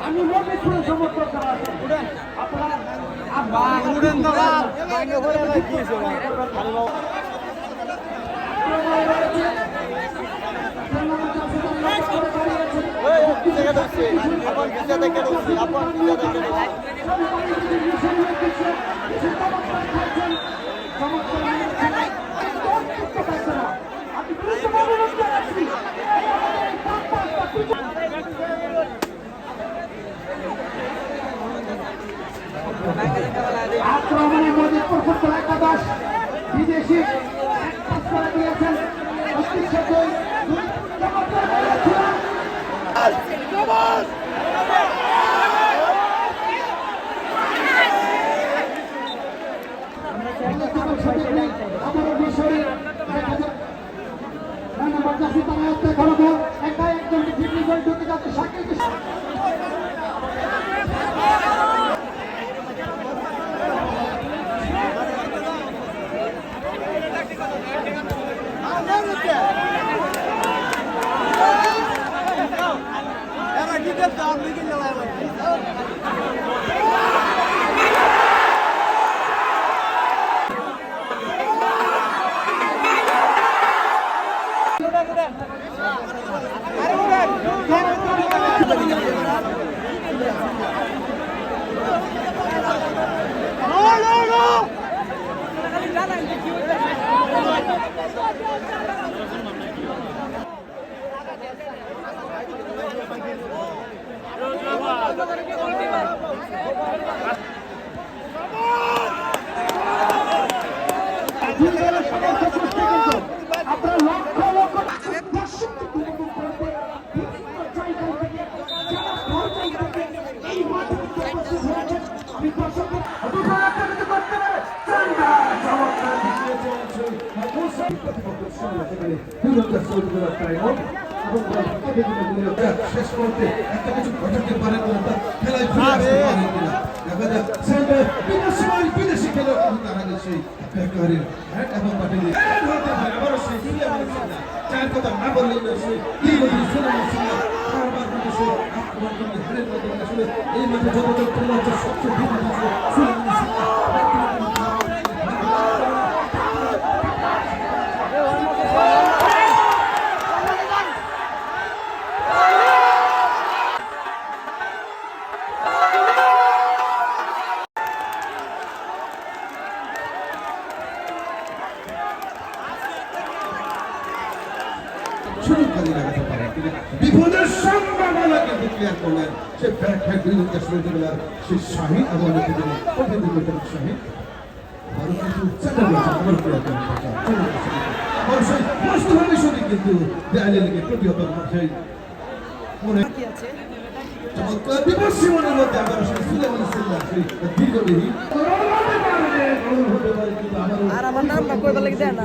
আমি মোটে শুনে সমর্থন করা আপনারা আপন দেখে রয়েছে আপন ভিজা দেখে রয়েছে করে দিয়েছেন দুই দুই চমৎকার খেলেছিলেন। আমাদের বিষয়ে দেখা যাক। না, না, বাচ্চাসি তারা হচ্ছে ঘন ঘন একা একজনকে ফিটনেস ঢুকে যাচ্ছে শাকিলকে দিনের সমস্ত সৃষ্টি কিন্তু আপনারা লক্ষ লক্ষ দর্শককে উপভোগ করতে বিভিন্ন জায়গা থেকে যারা পর্যায় থেকে এই মাঠে উপস্থিত হয়েছেন আমি দর্শকদের দুটো আক্রমিত করতে পারে চাঙ্গা চমৎকার দিয়ে চলছে প্রতিপক্ষের সঙ্গে সেখানে দুর্গা সৌরগুলো প্রায় হোক এবং শেষ করতে একটা কিছু ঘটাতে পারে কিনা তা খেলায় ফিরে আসতে পারে কিনা। দেখা যাক সেন্টার বিদেশি মারি বিদেশি খেলে। তার সেই বেকারের হ্যাঁ এবং পাটিলি হতে পারে। আবারও সেই ফিরে আসছে না। চার কথা না বললেই না সেই দীর্ঘদিন শুনে আসছে না। বারবার কিন্তু সে আক্রমণ কিন্তু হারের মাধ্যমে আসলে এই মাঠে যতজন খেলা হচ্ছে সবচেয়ে সুযোগকারী লাগাতে পারে। তিনি বিপদের সম্ভাবনাকে ডিক্লেয়ার করলেন। সে হ্যাক বিরুদ্ধে সুরজবেলার সেই শাহিন এবং আরও কিছু চেষ্টা করেছেন আমার প্রিয় আমার সেই বাস্তবে শুনি কিন্তু দেয়ালে লেগে প্রতিহত সেই মনে চমৎকার দিবস জীবনের মধ্যে আবার সেই সুলেমান সিল্লাহ সেই দীর্ঘদেহী। আর আমার নামটা কই বলে দেয় না।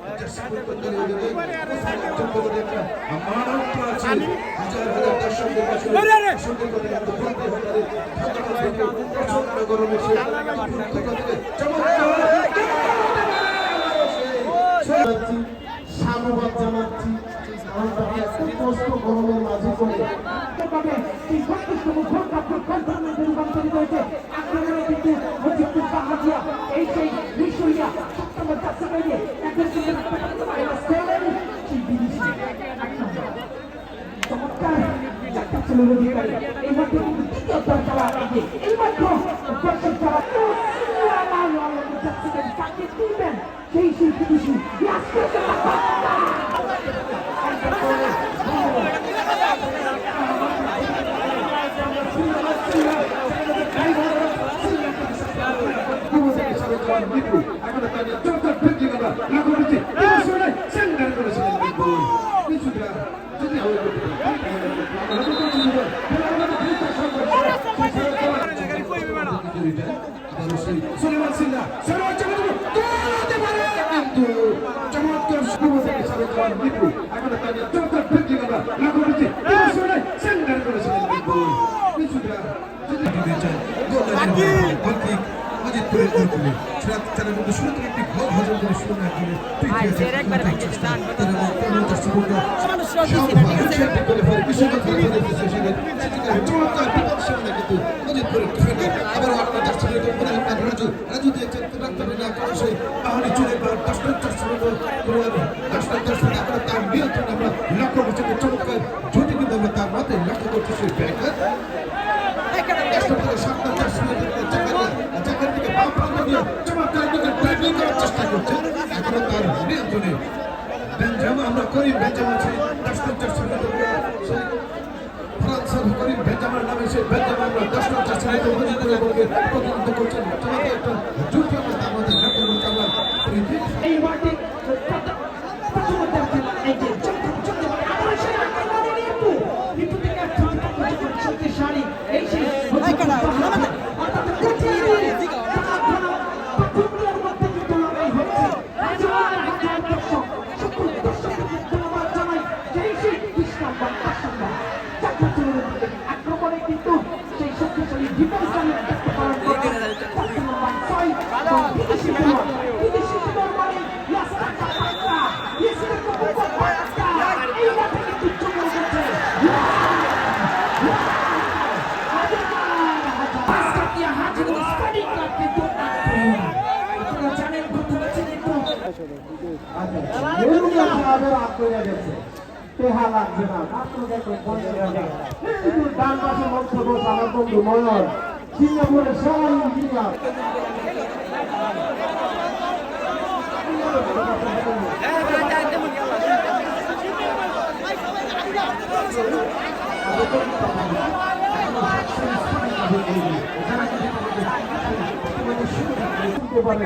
সাধুবাদ জানাচ্ছি কষ্ট গরমের মাঝে করে Casey Casey. Yes, Suleiman Silla, Suleiman Silla, Suleiman Silla, তুলবেন সেই সেই বিদেশি লাস্ট করতে তার আমরা করি বেঞ্জামা সেই দশটা চারশো ফ্রান্সের করিম বেঞ্জামার নামে সেই বেঞ্জামা আমরা মিটার প্রতিনিধিত্ব টেহা লাগছে না মাত্র দেখো পঞ্চাশ টাকা কিন্তু ডান পাশে মঞ্চ বসে আমার বন্ধু ময়ন সিঙ্গাপুরের সবাই ইঞ্জিনিয়ার শুনতে পারে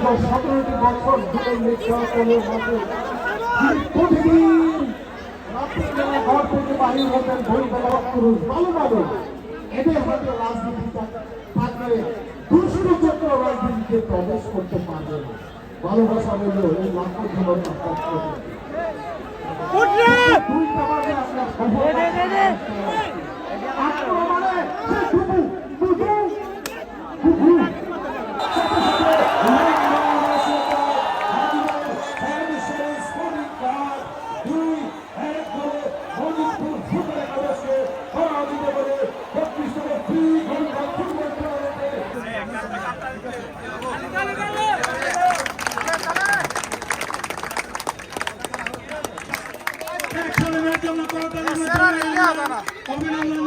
দীর্ঘ সতেরোটি বছর ধরে নির্যাতনের মাঝে প্রতিদিন রাত্রিবেলা ঘর থেকে বাহির হতেন ভোরবেলা পুরুষ ভালো মানুষ এদের হয়তো রাজনীতি থাকলে দুষ্ট চক্র রাজনীতিতে প্রবেশ করতে পারবে না। ভালোবাসা হলো এই লক্ষ্য জীবন দুইটা বাজে আপনার জন্য করতালি সেরা